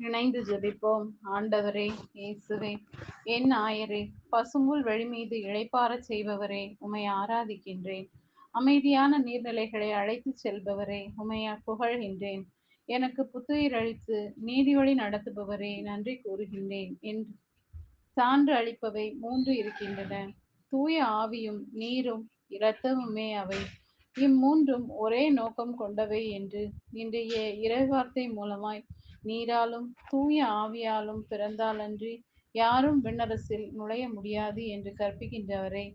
இணைந்து ஜெபிப்போம் ஆண்டவரே இயேசுவே என் ஆயரே பசும்புல் வழி மீது இளைப்பாறச் செய்பவரே உமை ஆராதிக்கின்றேன். அமைதியான நீர்நிலைகளை அழைத்துச் செல்பவரே உமையா புகழ்கின்றேன். எனக்கு புத்துயிர் அளித்து நீதி வழி நடத்துபவரே நன்றி கூறுகின்றேன். என்று சான்று அளிப்பவை மூன்று இருக்கின்றன. தூய ஆவியும் நீரும் இரத்தமுமே அவை. இம்மூன்றும் ஒரே நோக்கம் கொண்டவை என்று இன்றைய இறைவார்த்தை மூலமாய் நீராலும் தூய ஆவியாலும் பிறந்தாலன்றி யாரும் விண்ணரசில் நுழைய முடியாது என்று கற்பிக்கின்றவரை.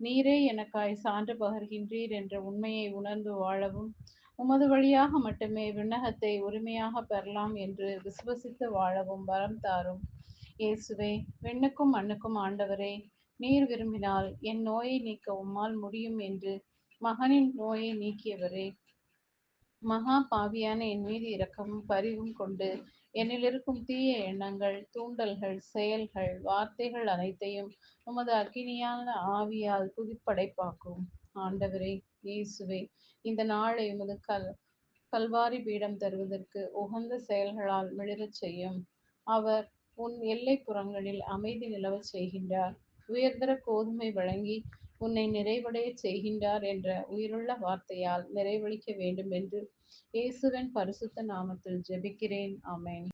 நீரே எனக்காய் சான்று பகர்கின்றீர் என்ற உண்மையை உணர்ந்து வாழவும் உமது வழியாக மட்டுமே விண்ணகத்தை உரிமையாக பெறலாம் என்று விசுவசித்து வாழவும் வரம் தாரும். இயேசுவே விண்ணுக்கும் மண்ணுக்கும் ஆண்டவரே நீர் விரும்பினால் என் நோயை நீக்க உம்மால் முடியும் என்று மகனின் நோயை நீக்கியவரே. மகா பாவியான என் மீது இரக்கமும் பரிவும் கொண்டு என்னில் இருக்கும் தீய எண்ணங்கள் தூண்டல்கள் செயல்கள் வார்த்தைகள் அனைத்தையும் உமது அக்கினியான ஆவியால் புதுப்படைப்பாக்கும் ஆண்டவரே இயேசுவே இந்த நாளை உமது கல் கல்வாரி பீடம் தருவதற்கு உகந்த செயல்களால் மிளிரச் செய்யும். அவர் உன் எல்லை புறங்களில் அமைதி நிலவச் செய்கின்றார். உயர்தர கோதுமை வழங்கி உன்னை நிறைவடைய செய்கின்றார் என்ற உயிருள்ள வார்த்தையால் நிறைவளிக்க வேண்டும் என்று இயேசுவின் பரிசுத்த நாமத்தில் ஜெபிக்கிறேன். ஆமேன்.